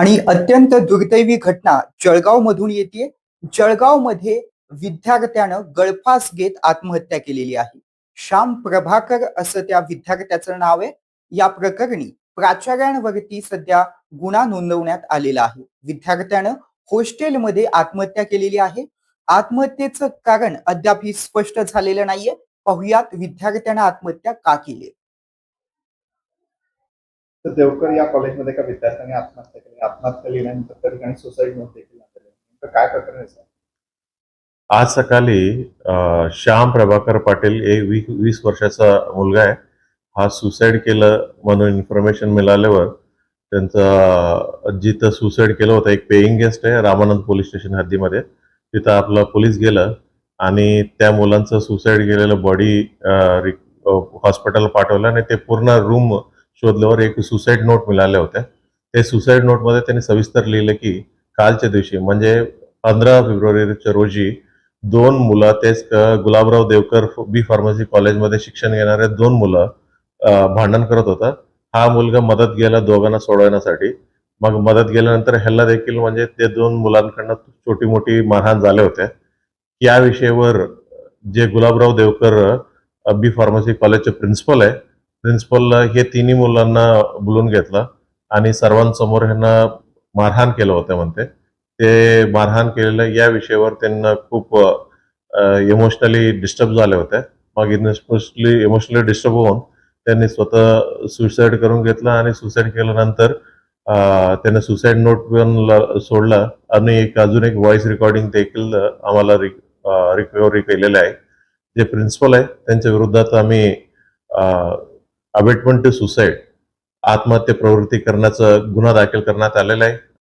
आणि अत्यंत दुर्दैवी घटना जळगाव मधून येते. जळगावमध्ये विद्यार्थ्यानं गळफास घेत आत्महत्या केलेली आहे. श्याम प्रभाकर असं त्या विद्यार्थ्याचं नाव आहे. या प्रकरणी प्राचार्यांवरती सध्या गुन्हा नोंदवण्यात आलेला आहे. विद्यार्थ्यानं हॉस्टेलमध्ये आत्महत्या केलेली आहे. आत्महत्येचं कारण अद्यापही स्पष्ट झालेलं नाहीये. पाहुयात विद्यार्थ्यानं आत्महत्या का केली? तर देवकर या कॉलेजमध्ये एका विद्यार्थ्याने आत्महत्या केली. आत्महत्या लिहिल्यानंतर त्या ठिकाणी सुसाईड नोट देखील काय प्रकरण आहे आज सकाळी श्याम प्रभाकर पाटील एक वी वीस वर्षाचा मुलगा आहे. हा सुसाईड केलं म्हणून इन्फॉर्मेशन मिळाल्यावर त्यांचा जिथं सुसाईड केलं होतं एक पेईंग गेस्ट आहे रामानंद पोलीस स्टेशन हद्दीमध्ये. तिथं आपलं पोलीस गेलं आणि त्या मुलांचं सुसाईड केलेलं बॉडी हॉस्पिटल पाठवलं आणि ते पूर्ण रूम शोधल्यावर एक सुसाईड नोट मिळाल्या होत्या. ते सुसाईड नोटमध्ये त्यांनी सविस्तर लिहिलं की कालच्या दिवशी म्हणजे पंधरा फेब्रुवारीच्या रोजी दोन मुलं तेच गुलाबराव देवकर बी फार्मसी कॉलेजमध्ये शिक्षण घेणारे दोन मुलं भांडण करत होता. हा मुलगा मदत गेला दोघांना सोडवण्यासाठी मग मदत गेल्यानंतर ह्याला देखील म्हणजे ते दोन मुलांकडनं छोटी मोठी मारहाण झाले होते या विषयावर जे गुलाबराव देवकर बी फार्मसी कॉलेजचे प्रिन्सिपल आहे प्रिन्सिपलला हे तिन्ही मुलांना बोलून घेतलं आणि सर्वांसमोर ह्यांना मारहाण केलं होतं म्हणते. ते मारहाण केलेलं या विषयावर त्यांना खूप इमोशनली डिस्टर्ब झाले होते. मग इमोशनली इमोशनली डिस्टर्ब होऊन त्यांनी स्वतः सुसाईड करून घेतलं आणि सुसाईड केल्यानंतर अं, त्याने सुसाईड नोट पण सोडला. आणि एक अजून एक व्हॉइस रेकॉर्डिंग देखील आम्हाला रिकव्हरी केलेलं आहे. जे प्रिन्सिपल आहे त्यांच्या विरोधात आम्ही अबेटमेंट टू सुसाईड आत्महत्या प्रवृत्ती करण्याचा गुन्हा दाखल करण्यात आलेला आहे.